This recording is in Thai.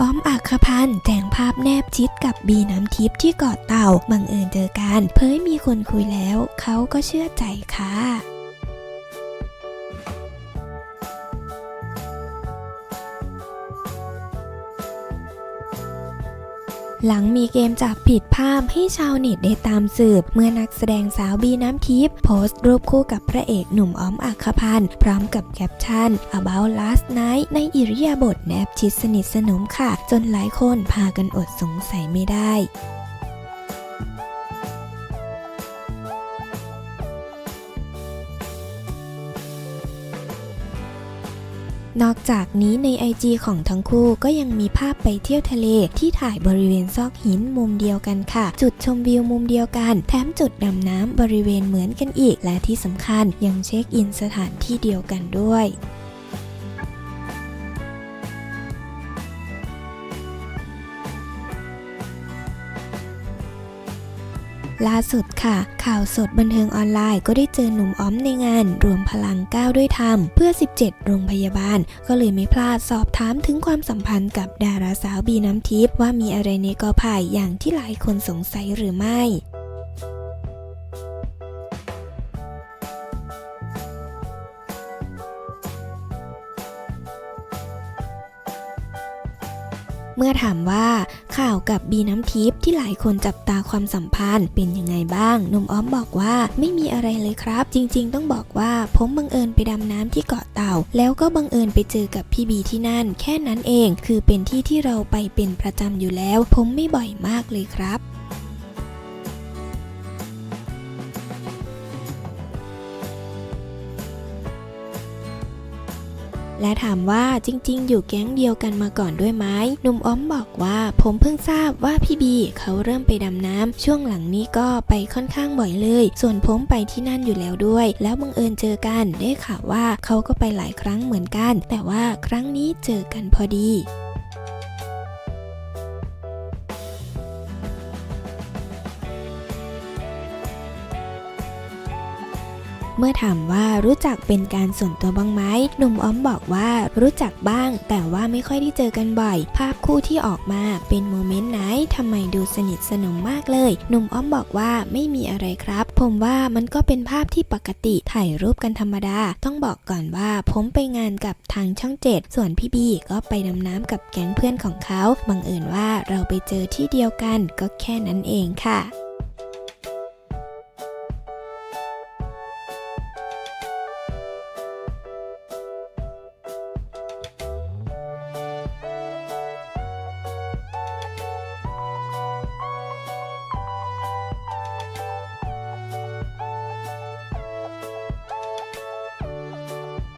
อ้อมอักขพันธ์แต่งภาพแนบชิดกับบีน้ำทิพย์ที่เกาะเต่าบังเอิญเจอกันเผยมีคนคุยแล้ว เขาก็เชื่อใจค่ะ หลังมีเกมจับผิดภาพให้ชาวเน็ตได้ตามสืบ เมื่อนักแสดงสาวบีน้ำทิพย์โพสต์รูปคู่กับพระเอกหนุ่มอ้อมอักพันธ์พร้อมกับแคปชั่น about last night ในอิริยาบถแนบชิดสนิทสนมค่ะ จนหลายคนพากันอดสงสัยไม่ได้ นอกจากนี้ใน IG ของทั้งคู่ก็ยังมีภาพไปเที่ยวทะเลที่ถ่ายบริเวณซอกหินมุมเดียวกันค่ะ จุดชมวิวมุมเดียวกัน แถมจุดดำน้ำบริเวณเหมือนกันอีก และที่สำคัญยังเช็คอินสถานที่เดียวกันด้วย ล่าสุดค่ะ ข่าวสดบันเทิงออนไลน์ก็ได้เจอหนุ่มอ้อมในงาน รวมพลังก้าวด้วยธรรมเพื่อ 17 โรงพยาบาล ก็เลยไม่พลาดสอบถามถึงความสัมพันธ์กับดาราสาวบีน้ำทิพย์ว่ามีอะไรในกอไผ่อย่างที่หลายคนสงสัยหรือไม่ เมื่อถามว่าข่าวกับบีน้ำทิพย์ที่หลายคนจับตาความสัมพันธ์เป็นยังไงบ้าง หนุ่มอ้อมบอกว่าไม่มีอะไรเลยครับ จริง ๆ ต้องบอกว่าผมบังเอิญไปดำน้ำที่เกาะเต่า แล้วก็บังเอิญไปเจอกับพี่บีที่นั่น แค่นั้นเอง คือเป็นที่ที่เราไปเป็นประจำอยู่แล้ว ผมไม่บ่อยมากเลยครับ และถามว่าจริง ๆ อยู่แก๊งเดียวกันมาก่อนด้วยไหมหนุ่มอ้อมบอกว่าผมเพิ่งทราบว่าพี่บีเขาเริ่มไปดำน้ำช่วงหลังนี้ก็ไปค่อนข้างบ่อยเลย ส่วนผมไปที่นั่นอยู่แล้วด้วย แล้วบังเอิญเจอกันได้ข่าวว่าเขาก็ไปหลายครั้งเหมือนกัน แต่ว่าครั้งนี้เจอกันพอดี เมื่อถามว่ารู้จักเป็นการส่วนตัวบ้างไหมหนุ่มอ้อมบอกว่ารู้จักบ้าง แต่ว่าไม่ค่อยได้เจอกันบ่อย ภาพคู่ที่ออกมาเป็นโมเมนต์ไหนทำไมดูสนิทสนมมากเลยหนุ่มอ้อมบอกว่าไม่มีอะไรครับ ผมว่ามันก็เป็นภาพที่ปกติถ่ายรูปกันธรรมดา ต้องบอกก่อนว่าผมไปงานกับทางช่องเจ็ดส่วนพี่บีก็ไปดำน้ำกับแก๊งเพื่อนของเขาบังเอิญว่าเราไปเจอที่เดียวกันก็แค่นั้นเองค่ะ